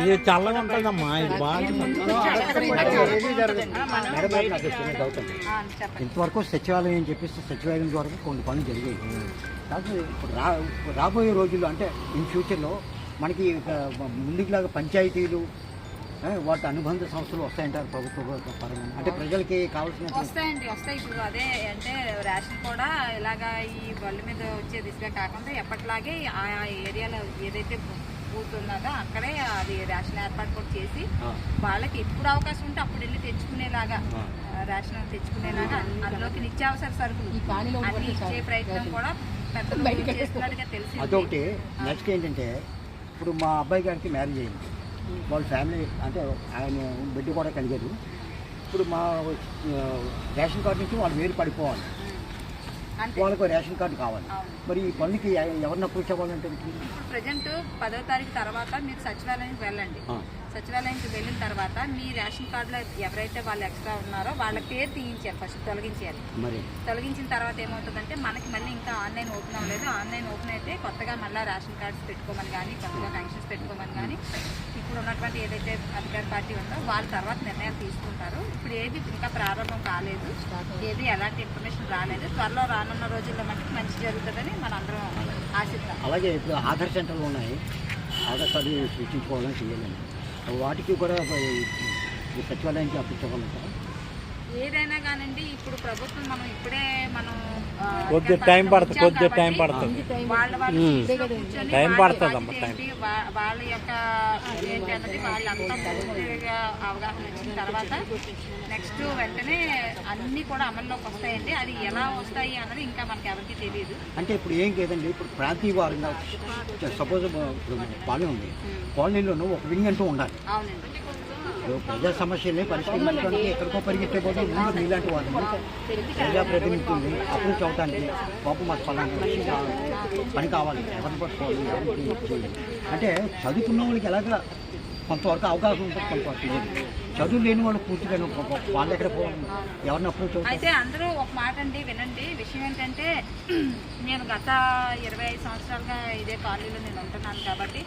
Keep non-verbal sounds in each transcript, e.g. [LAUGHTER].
ఇది చల్లగా ఉంటుందమ్మా ఇది ఇంతవరకు సచివాలయం చెప్పేసి సచివాలయం ద్వారా కొన్ని పనులు జరిగాయి. కాదు ఇప్పుడు రా రాబోయే రోజుల్లో అంటే ఇన్ ఫ్యూచర్లో మనకి ముందుకులాగా పంచాయతీలు వాటి అనుబంధ సంస్థలు వస్తాయంటారు ప్రభుత్వ పరంగా. అంటే ప్రజలకి కావాల్సిన వస్తాయండి వస్తాయి. ఇప్పుడు అదే అంటే రేషన్ కూడా ఇలాగా ఈ బళ్ళు మీద వచ్చే దిశగా కాకుండా ఎప్పటిలాగే ఆ ఏరియాలో ఏదైతే బూత్ ఉన్నదో అక్కడే అది రేషన్ ఏర్పాటు కూడా చేసి వాళ్ళకి ఎప్పుడు అవకాశం ఉంటే అప్పుడు వెళ్ళి తెచ్చుకునేలాగా రేషన్ తెచ్చుకునేలాగా అందులోకి నిత్యావసర సరుకులు అన్ని ఇచ్చే ప్రయత్నం కూడా పెద్దలు చేస్తున్నట్టుగా తెలిసింది. అదొకటి. నెక్స్ట్ ఏంటంటే ఇప్పుడు మా అబ్బాయి గారికి మ్యారేజ్ అయింది. వాళ్ళ ఫ్యామిలీ అంటే ఆయన బిడ్డ కూడా కలిగారు ఇప్పుడు మా రేషన్ కార్డు నుంచి వాళ్ళు వేరు పడిపోవాలి. వాళ్ళకు రేషన్ కార్డు కావాలి. మరి ఈ పనులకి ఎవరిని అప్రోచ్ అవ్వాలంటే ఇప్పుడు ప్రజెంట్ పదో తారీఖు తర్వాత మీరు సచివాలయానికి వెళ్ళండి. సచివాలయానికి వెళ్ళిన తర్వాత మీ రేషన్ కార్డులో ఎవరైతే వాళ్ళు ఎక్స్ట్రా ఉన్నారో వాళ్ళ పేరు తీయించారు ఫస్ట్ తొలగించారు మరి? తొలగించిన తర్వాత ఏమవుతుందంటే మనకి మళ్ళీ ఇంకా ఆన్లైన్ ఓపెన్ అవ్వలేదు. ఆన్లైన్ ఓపెన్ కొత్తగా మళ్ళీ రేషన్ కార్డ్స్ పెట్టుకోమని కానీ కొత్తగా పెన్షన్స్ పెట్టుకోమని కానీ ఇప్పుడు ఉన్నటువంటి ఏదైతే అధికార పార్టీ ఉందో వాళ్ళ తర్వాత నిర్ణయాలు తీసుకుంటారు. ఇప్పుడు ఏది ఇంకా ప్రారంభం కాలేదు. ఏది ఎలాంటి ఇన్ఫర్మేషన్ రాలేదు. త్వరలో రానున్న రోజుల్లో మనకి మంచి జరుగుతుందని మనందరం అందరం అలాగే ఇప్పుడు ఆధార్ సెంటర్లు ఉన్నాయి. ఆధార్ కార్డు సృష్టించుకోవాలని చేయాలండి వాటికి కూడా సచివాలయానికి అప్పించగలుగుతారా ఏదైనా కానండి ఇప్పుడు ప్రభుత్వం మనం ఇప్పుడే మనం కొద్దిగా టైం పడుతుంది కొద్దిగా టైం పడుతుంది. వాళ్ళ వాళ్ళ సీట్లో కూర్చొని టైం వాళ్ళ యొక్క ఏంటి అన్నది వాళ్ళంతా పూర్తిగా అవగాహన వచ్చిన తర్వాత నెక్స్ట్ వెంటనే అన్ని కూడా అమల్లోకి వస్తాయండి. అది ఎలా వస్తాయి అన్నది ఇంకా మనకి ఎవరికి తెలియదు అంటే ఇప్పుడు ఏం లేదండి ఇప్పుడు ప్రాంతీయ వారంగా సపోజ్ ఇప్పుడు కాలనీ ఉంది. కాలనీలోనూ ఒక వింగ్ అంటూ ఉండాలి. అవునండి. ప్రజా సమస్యలే పరిష్కరించడానికి ఎక్కడికో పరిగెట్టే బదులు ముందు మీలాంటి వాళ్ళని ప్రజాప్రతినిధుల్ని అప్రోచ్ అవడానికి పాపం మాకు పలానా కావాలి పని కావాలి. ఎవరిని పట్టుకోవాలి ఎవరికి అంటే చదువుకున్న వాళ్ళకి ఎలాగ కొంతవరకు అవకాశం ఉంటుంది కొంతవరకు తెలియదు చదువు లేని వాళ్ళు పూర్తిగా వాళ్ళు ఎక్కడ పోవాలి. ఎవరిని అప్రోచ్ అయితే అందరూ ఒక మాట అండి వినండి. విషయం ఏంటంటే నేను గత ఇరవై ఐదు సంవత్సరాలుగా ఇదే కాలనీలో నేను ఉంటున్నాను కాబట్టి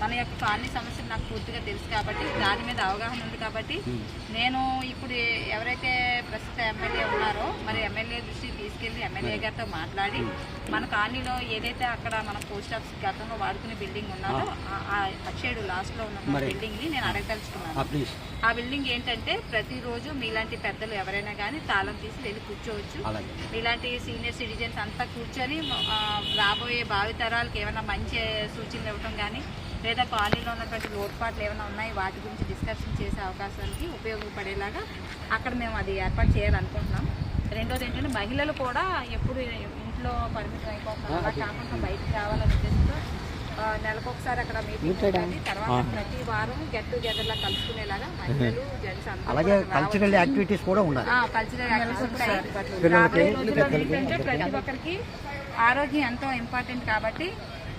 మన యొక్క కాలనీ సమస్యలు నాకు పూర్తిగా తెలుసు కాబట్టి దాని మీద అవగాహన ఉంది కాబట్టి నేను ఇప్పుడు ఎవరైతే ప్రస్తుత ఎమ్మెల్యే ఉన్నారో మరి ఎమ్మెల్యే దృష్టికి తీసుకెళ్ళి ఎమ్మెల్యే గారితో మాట్లాడి మన కాలనీలో ఏదైతే అక్కడ మన పోస్ట్ ఆఫీస్ గతంలో వాడుకునే బిల్డింగ్ ఉన్నదో ఆ- అక్షేడు లాస్ట్లో ఉన్న మరి. బిల్డింగ్ని నేను అడగదలుచుకున్నాను. ఆ బిల్డింగ్ ఏంటంటే ప్రతిరోజు మీలాంటి పెద్దలు ఎవరైనా కానీ తాళం తీసి వెళ్ళి కూర్చోవచ్చు. మీలాంటి సీనియర్ సిటిజన్స్ అంతా కూర్చొని రాబోయే భావితరాలకు ఏమైనా మంచి సూచనలు ఇవ్వటం కానీ లేదా కాలనీలో ఉన్నటువంటి లోటుపాట్లు ఏమైనా ఉన్నాయి? వాటి గురించి డిస్కషన్ చేసే అవకాశానికి ఉపయోగపడేలాగా అక్కడ మేము అది ఏర్పాటు చేయాలనుకుంటున్నాం. రెండోది ఏంటంటే మహిళలు కూడా ఎప్పుడు ఇంట్లో పరిమితం అయిపోతున్నారు అలా కాకుండా బయటికి రావాలనే ఉద్దేశంతో నెలకొకసారి అక్కడ మీటింగ్ తర్వాత ప్రతి వారం గెట్ టుగెదర్ లా కలుసుకునేలాగా [LAUGHS] మహిళలు జెంట్స్ అందరూ అలాగే కల్చరల్ యాక్టివిటీస్ కూడా ఉండాలి. కల్చరల్ యాక్టివిటీస్ ప్రతి ఒక్కరికి ఆరోగ్యం ఎంతో ఇంపార్టెంట్ కాబట్టి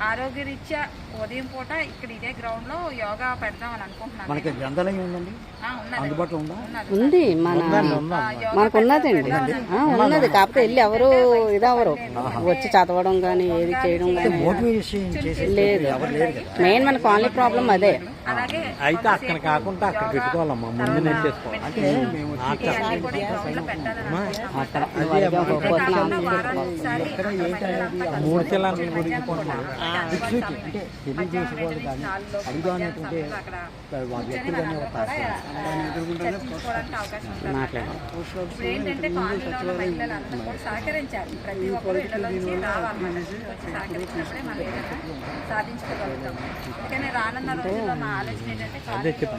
ఆరోగ్యరీత్యా ఉదయం పూట ఇక్కడ ఇదే గ్రౌండ్లో యోగా పెడదాం అని అనుకుంటున్నాను. మనకి గ్రంథాలయం ఉందండి? ఆ, ఉన్నది. అందుబాటులో ఉందా. ఉంది మన మనకు ఉన్నదండి. ఆ, ఉన్నది. కాకపోతే వెళ్ళి ఎవరు ఇదవరు వచ్చి చదవడం కానీ ఏది చేయడం కానీ లేదు ఎవరు లేరు కదా. మెయిన్ మన కాలనీ ప్రాబ్లం అదే. అయితే అక్కడ కాకుండా అక్కడ పెట్టుకోవాలమ్మా ముందు నెట్టేసుకోవాలి అంటే మేము ఇవన్నీ కూడా ఈ ground లో పెట్టాలని అనుకుంటున్నాం. అక్కడ కాకుండా వారానికి ఒకసారి ఎక్కడ ఏంటనేది ఆ మూడు కిలోల గురించి కూడా దిక్సూచి అంటే తెలియజేసే వాళ్ళు కానీ అడుగుదా అనేటువంటి వాళ్ళ వ్యక్తులు కానీ వస్తారు చర్చించుకోవడానికి అవకాశం ఉంటుంది ఇప్పుడు ఏంటంటే కాలనీలో ఉన్న మహిళలందరూ కూడా సహకరించాలి ప్రతి ఒక్కరు ఇళ్ళ నుంచి రావాలన్నమాట వచ్చి సహకరించినప్పుడే మనం ఏదైనా సాధించుకోగలుగుతాం రానున్న రోజుల్లో మా ఆలోచన ఏంటంటే